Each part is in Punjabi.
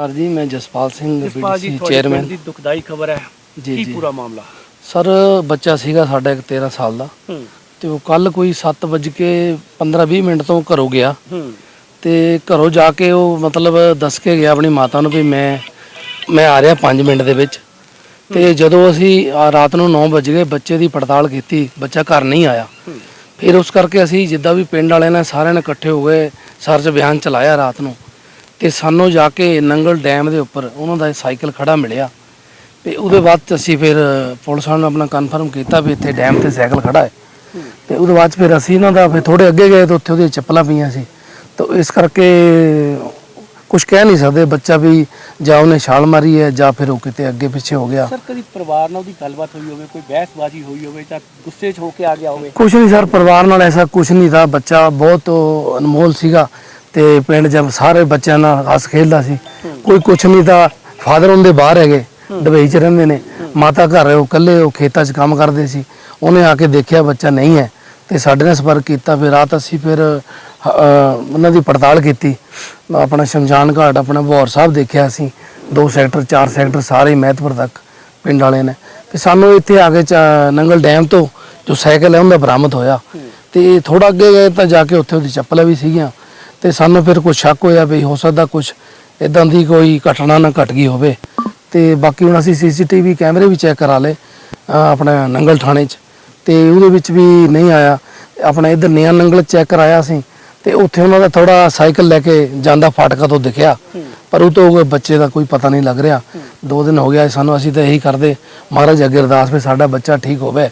ਸਰ ਜੀ ਮੈਂ ਜਸਪਾਲ ਸਿੰਘ ਜਸਪਾਲ ਜੀ ਬੀਡੀਸੀ ਤੁਹਾਡੇ ਚੇਅਰਮੈਨ। ਦੀ ਦੁਖਦਾਈ ਖਬਰ ਹੈ। ਜੀ, ਕੀ ਜੀ। ਪੂਰਾ ਮਾਮਲਾ? ਸਰ ਬੱਚਾ ਸੀਗਾ ਸਾਡਾ ਇੱਕ 13 ਸਾਲ ਦਾ। ਹੂੰ। ਤੇ ਉਹ ਕੱਲ ਕੋਈ 7 ਵਜੇ ਕੇ 15-20 ਮਿੰਟ ਤੋਂ ਘਰੋਂ ਗਿਆ। ਹੂੰ। ਤੇ ਘਰੋਂ ਜਾ ਕੇ ਉਹ ਮਤਲਬ ਦੱਸ ਕੇ ਗਿਆ ਆਪਣੀ ਮਾਤਾ ਨੂੰ ਵੀ ਮੈਂ ਮੈਂ ਆ ਰਿਹਾ 5 ਮਿੰਟ ਦੇ ਵਿੱਚ। ਤੇ ਜਦੋਂ ਅਸੀਂ ਆ ਰਾਤ ਨੂੰ 9 ਵਜ ਗਏ ਬੱਚੇ ਦੀ ਪੜਤਾਲ ਕੀਤੀ ਬੱਚਾ ਘਰ ਨਹੀਂ ਆਇਆ। ਹੂੰ। ਫਿਰ ਉਸ ਕਰਕੇ ਅਸੀਂ ਜਿੱਦਾਂ ਵੀ ਪਿੰਡ ਵਾਲਿਆਂ ਨੇ ਸਾਰਿਆਂ ਨੇ ਇਕੱਠੇ ਹੋ ਗਏ ਸਰਚ ਅਭਿਆਨ ਚਲਾਇਆ ਰਾਤ ਨੂੰ। ਤੇ ਸਾਨੂੰ ਜਾ ਕੇ ਨੰਗਲ ਡੈਮ ਦੇ ਉੱਪਰ ਉਹਨਾਂ ਦਾ ਸਾਈਕਲ ਖੜਾ ਮਿਲਿਆ। ਤੇ ਉਹਦੇ ਬਾਅਦ 'ਚ ਅਸੀਂ ਫਿਰ ਪੁਲਿਸ ਵਾਲਿਆਂ ਨੂੰ ਆਪਣਾ ਕਨਫਰਮ ਕੀਤਾ ਵੀ ਇੱਥੇ ਡੈਮ ਤੇ ਸਾਈਕਲ ਖੜਾ ਹੈ। ਤੇ ਉਹਦੇ ਬਾਅਦ ਫਿਰ ਅਸੀਂ ਇਹਨਾਂ ਦਾ ਫਿਰ ਥੋੜੇ ਅੱਗੇ ਗਏ ਤਾਂ ਉੱਥੇ ਉਹਦੀਆਂ ਚੱਪਲਾਂ ਪਈਆਂ ਸੀ। ਤਾਂ ਇਸ ਕਰਕੇ ਕੁਝ ਕਹਿ ਨਹੀਂ ਸਕਦੇ ਬੱਚਾ ਵੀ ਜਾਂ ਉਹਨੇ ਛਾਲ ਮਾਰੀ ਹੈ ਜਾਂ ਫਿਰ ਉਹ ਕਿਤੇ ਅੱਗੇ ਪਿੱਛੇ ਹੋ ਗਿਆ। ਸਰ ਕਦੀ ਪਰਿਵਾਰ ਨਾਲ ਉਹਦੀ ਗੱਲਬਾਤ ਹੋਈ ਹੋਵੇ ਕੋਈ ਬਹਿਸਬਾਜ਼ੀ ਹੋਈ ਹੋਵੇ ਜਾਂ ਗੁੱਸੇ 'ਚ ਹੋ ਕੇ ਆ ਗਿਆ ਹੋਵੇ? ਕੁਛ ਨਹੀਂ ਸਰ ਪਰਿਵਾਰ ਨਾਲ ਐਸਾ ਕੁਛ ਨਹੀਂ था ਬੱਚਾ ਬਹੁਤ ਅਨਮੋਲ ਸੀਗਾ। ਤੇ ਪਿੰਡ ਜਦ ਸਾਰੇ ਬੱਚਿਆਂ ਨਾਲ ਹੱਸ ਖੇਡਦਾ ਸੀ। ਕੋਈ ਕੁਛ ਨਹੀਂ ਤਾਂ ਫਾਦਰ ਉਹਦੇ ਬਾਹਰ ਹੈਗੇ, ਦੁਬਈ ਚ ਰਹਿੰਦੇ ਨੇ। ਮਾਤਾ ਘਰ ਉਹ ਇਕੱਲੇ, ਉਹ ਖੇਤਾਂ 'ਚ ਕੰਮ ਕਰਦੇ ਸੀ। ਉਹਨੇ ਆ ਕੇ ਦੇਖਿਆ ਬੱਚਾ ਨਹੀਂ ਹੈ ਤੇ ਸਾਡੇ ਨਾਲ ਸੰਪਰਕ ਕੀਤਾ, ਫਿਰ ਰਾਤ ਅਸੀਂ ਫਿਰ ਉਹਨਾਂ ਦੀ ਪੜਤਾਲ ਕੀਤੀ। ਆਪਣਾ ਸ਼ਮਸ਼ਾਨ ਘਾਟ, ਆਪਣਾ ਬਹੌਰ ਸਾਹਿਬ ਦੇਖਿਆ ਅਸੀਂ। ਦੋ ਸੈਕਟਰ, ਚਾਰ ਸੈਕਟਰ ਸਾਰੇ ਮਹਿਤਪੁਰ ਤੱਕ ਪਿੰਡ ਵਾਲੇ ਨੇ। ਤੇ ਸਾਨੂੰ ਇੱਥੇ ਆ ਕੇ ਚ- ਨੰਗਲ ਡੈਮ ਤੋਂ ਜੋ ਸਾਈਕਲ ਹੈ, ਉਹਦਾ ਬਰਾਮਦ ਹੋਇਆ। ਤੇ ਥੋੜਾ ਅੱਗੇ ਗਏ ਤਾਂ ਜਾ ਕੇ ਉੱਥੇ ਉਹਦੀ ਚੱਪਲਾਂ ਵੀ ਸੀਗੀਆਂ। ਤੇ ਸਾਨੂੰ ਫਿਰ ਕੁਝ ਸ਼ੱਕ ਹੋਇਆ ਵੀ ਹੋ ਸਕਦਾ ਕੁਝ ਇਦਾਂ ਦੀ ਕੋਈ ਘਟਨਾ ਨਾ ਘਟ ਗਈ ਹੋਵੇ। ਤੇ ਬਾਕੀ ਹੁਣ ਅਸੀਂ ਸੀਸੀਟੀਵੀ ਕੈਮਰੇ ਵੀ ਚੈੱਕ ਕਰਾ ਲਏ ਆਪਣੇ ਨੰਗਲ ਥਾਣੇ 'ਚ। ਤੇ ਉਹਦੇ ਵਿੱਚ ਵੀ ਨਹੀਂ ਆਇਆ। ਆਪਣਾ ਇਧਰ ਨਿਆ ਨੰਗਲ ਚੈੱਕ ਕਰਾਇਆ ਅਸੀਂ, ਤੇ ਉੱਥੇ ਉਹਨਾਂ ਦਾ ਥੋੜਾ ਸਾਈਕਲ ਲੈ ਕੇ ਜਾਂਦਾ ਫਾਟਕਾ ਤੋਂ ਦਿਖਿਆ। ਪਰ ਉਹ ਤੋਂ ਬੱਚੇ ਦਾ ਕੋਈ ਪਤਾ ਨਹੀਂ ਲੱਗ ਰਿਹਾ। ਦੋ ਦਿਨ ਹੋ ਗਿਆ ਸਾਨੂੰ, ਅਸੀਂ ਤਾਂ ਇਹੀ ਕਰਦੇ, ਮਹਾਰਾਜ ਅੱਗੇ ਅਰਦਾਸ ਵੀ ਸਾਡਾ ਬੱਚਾ ਠੀਕ ਹੋਵੇ।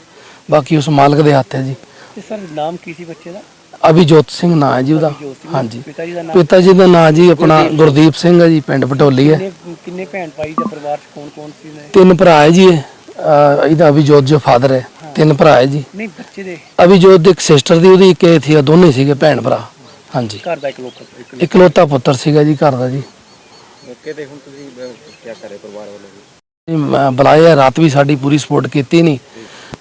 ਬਾਕੀ ਉਸ ਮਾਲਕ ਦੇ ਹੱਥ ਹੈ ਜੀ। ਤੇ ਸਰ, ਨਾਮ ਕੀ ਸੀ ਬੱਚੇ ਦਾ? ਅਭਿਜੋਤ ਸਿੰਘ ਨਾਂ ਹੈ ਜੀ ਉਹਦਾ। ਹਾਂਜੀ। ਪਿਤਾ ਜੀ ਦਾ ਨਾਮ ਪਿਤਾ ਜੀ ਦਾ ਨਾਂ ਜੀ ਆਪਣਾ ਗੁਰਦੀਪ ਸਿੰਘ। ਹੈ ਜੀ ਪਿੰਡ ਪਟੋਲੀ ਹੈ। ਕਿੰਨੇ ਭੈਣ ਭਾਈ ਦੇ ਪਰਿਵਾਰ 'ਚ ਕੌਣ ਕੌਣ ਸੀ ਨੇ? ਤਿੰਨ ਭਰਾ ਹੈ ਜੀ ਇਹ। ਅਹ ਇਹਦਾ ਅਭਿਜੋਤ ਜੋ ਫਾਦਰ ਹੈ। ਤਿੰਨ ਭਰਾ ਹੈ ਜੀ। ਨਹੀਂ ਬੱਚੇ ਦੇ? ਅਭਿਜੋਤ ਦੀ ਇੱਕ ਸਿਸਟਰ ਦੀ ਉਹਦੀ ਇੱਕ ਇਹ ਸੀ ਦੋਨੇ ਸੀਗੇ ਭੈਣ ਭਰਾ। ਹਾਂਜੀ। ਘਰ ਦਾ ਇੱਕ ਲੋਕ ਇੱਕ ਇਕਲੌਤਾ ਪੁੱਤਰ ਸੀਗਾ ਜੀ ਘਰ ਦਾ ਜੀ। ਮੌਕੇ ਤੇ ਹੁਣ ਤੁਸੀਂ ਕੀ ਕਰੇ ਪਰਿਵਾਰ ਵੱਲੋਂ ਇਹ ਮੈਂ ਬੁਲਾਇਆ ਰਾਤ ਵੀ ਸਾਡੀ ਪੂਰੀ ਸਪੋਰਟ ਕੀਤੀ ਨਹੀਂ।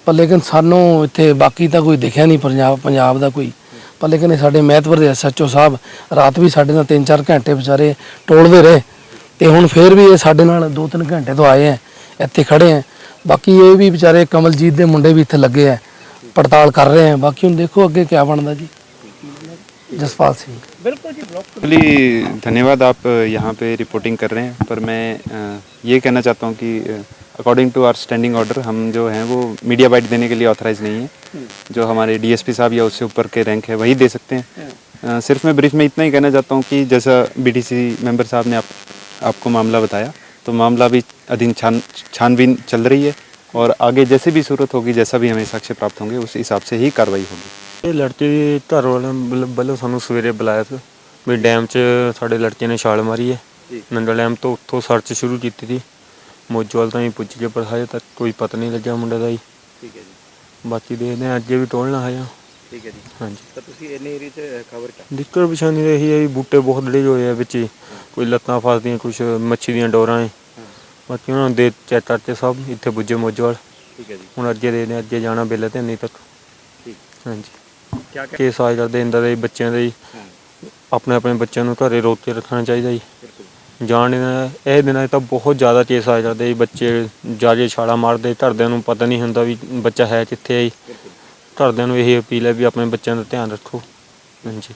ਪਰ ਲੇਕਿਨ ਸਾਨੂੰ ਇੱਥੇ ਬਾਕੀ ਤਾਂ ਕੋਈ ਦਿਖਿਆ ਨਹੀਂ ਪੰਜਾਬ ਪੰਜਾਬ ਦਾ ਕੋਈ ਪਰ ਲੇਕਿਨ ਇਹ ਸਾਡੇ ਮਹਿਤਵਰ ਦੇ ਐਸਐਚਓ ਸਾਹਿਬ ਰਾਤ ਵੀ ਸਾਡੇ ਨਾਲ 3-4 ਘੰਟੇ ਵਿਚਾਰੇ ਟੋਲਦੇ ਰਹੇ ਤੇ ਹੁਣ ਫੇਰ ਵੀ ਇਹ ਸਾਡੇ ਨਾਲ 2-3 ਘੰਟੇ ਤੋਂ ਆਏ ਆ ਇੱਥੇ ਖੜੇ ਆ ਬਾਕੀ ਇਹ ਵੀ ਵਿਚਾਰੇ ਕਮਲਜੀਤ ਦੇ ਮੁੰਡੇ ਵੀ ਇੱਥੇ ਲੱਗੇ ਆ ਪੜਤਾਲ ਕਰ ਰਹੇ ਆ ਬਾਕੀ ਹੁਣ ਦੇਖੋ ਅੱਗੇ ਕੀ ਬਣਦਾ ਜੀ ਜਸਪਾਲ ਸਿੰਘ ਬਿਲਕੁਲ ਜੀ ਬਲੌਕ एक्चुअली धन्यवाद आप यहाँ पे रिपोर्टिंग कर रहे हैं पर मैं अ, ये कहना चाहता हूँ कि according to our standing order हम जो हैं वो मीडिया बाइट देने के लिए ऑथराइज नहीं है जो हमारे डीएसपी साहब या उससे ऊपर के रैंक है वही दे सकते हैं अ, सिर्फ मैं ब्रीफ में इतना ही कहना चाहता हूँ कि जैसा बीडीसी मेंबर साहब ने आप आपको मामला बताया तो मामला भी अधीन छान छानबीन चल रही है और आगे जैसे भी सूरत होगी जैसा भी हमें साक्ष्य प्राप्त होंगे उस हिसाब से ही कार्रवाई होगी ਇਹ ਲੜਕੇ ਦੀ ਘਰ ਵਾਲਿਆਂ ਵੱਲ- ਵੱਲੋਂ ਸਾਨੂੰ ਸਵੇਰੇ ਬੁਲਾਇਆ ਸੀ ਵੀ ਡੈਮ 'ਚ ਸਾਡੇ ਲੜਕੇ ਨੇ ਛਾਲ ਮਾਰੀ ਹੈ ਨੰਗਲ ਡੈਮ ਤੋਂ ਉੱਥੋਂ ਸਰਚ ਸ਼ੁਰੂ ਕੀਤੀ ਸੀ ਮੋਜੋਵਾਲ ਤਾਂ ਹੀ ਪੁੱਜ ਗਏ ਪਰ ਹਜੇ ਤੱਕ ਕੋਈ ਪਤਾ ਨਹੀਂ ਲੱਗਿਆ ਮੁੰਡੇ ਦਾ ਜੀ। ਠੀਕ ਹੈ ਜੀ। ਬਾਕੀ ਦੇਖਦੇ ਹਾਂ ਅੱਗੇ ਵੀ ਟੋਲਣਾ ਹੈ ਠੀਕ ਹੈ ਜੀ। ਹਾਂਜੀ। ਤਾਂ ਤੁਸੀਂ ਇੰਨੇ ਏਰੀਆ 'ਚ ਖਬਰ ਕਰ ਦਿੱਕਤ ਪਛਾਣੀ ਰਹੀ ਹੈ ਵੀ ਬੂਟੇ ਬਹੁਤ ਡੜੇ ਹੋਏ ਆ ਵਿੱਚ ਹੀ। ਕੋਈ ਲੱਤਾਂ ਫਸਦੀਆਂ ਕੁਝ ਮੱਛੀ ਦੀਆਂ ਡੋਰਾਂ ਹੈ। ਬਾਕੀ ਉਹਨਾਂ ਨੂੰ ਦੇ ਚੈਟਰ ਤੇ ਸਭ ਇੱਥੇ ਪੁੱਜੇ ਮੋਜੋਵਾਲ। ਠੀਕ ਹੈ ਜੀ। ਹੁਣ ਅੱਗੇ ਦੇਖਦੇ ਹਾਂ ਅੱਗੇ ਜਾਣਾ ਬਿੱਲ ਤੇ ਨਹੀਂ ਤੱਕ। ਠੀਕ। ਹਾਂਜੀ। ਕੀ ਕੀ ਕੇਸ ਆ ਕਰਦੇ ਇੰਦਾ ਦੇ ਬੱਚਿਆਂ ਦੇ ਜੀ। ਆਪਣੇ ਆਪਣੇ ਬੱਚਿਆਂ ਨੂੰ ਘਰੇ ਰੋਕ ਕੇ ਰੱਖਣਾ ਚਾਹੀਦਾ ਜੀ। ਜਾਣ ਦਿਨਾਂ ਇਹ ਦਿਨਾਂ 'ਚ ਤਾਂ ਬਹੁਤ ਜ਼ਿਆਦਾ ਕੇਸ ਆ ਜਾਂਦੇ ਜੀ ਬੱਚੇ ਜਾ ਜਾਜੇ ਛਾਲਾ ਮਾਰਦੇ ਘਰਦਿਆਂ ਨੂੰ ਪਤਾ ਨਹੀਂ ਹੁੰਦਾ ਵੀ ਬੱਚਾ ਹੈ ਕਿੱਥੇ ਹੈ ਜੀ। ਬਿਲਕੁਲ ਘਰਦਿਆਂ ਨੂੰ ਇਹ ਅਪੀਲ ਹੈ ਵੀ ਆਪਣੇ ਬੱਚਿਆਂ ਦਾ ਧਿਆਨ ਰੱਖੋ। ਹਾਂਜੀ।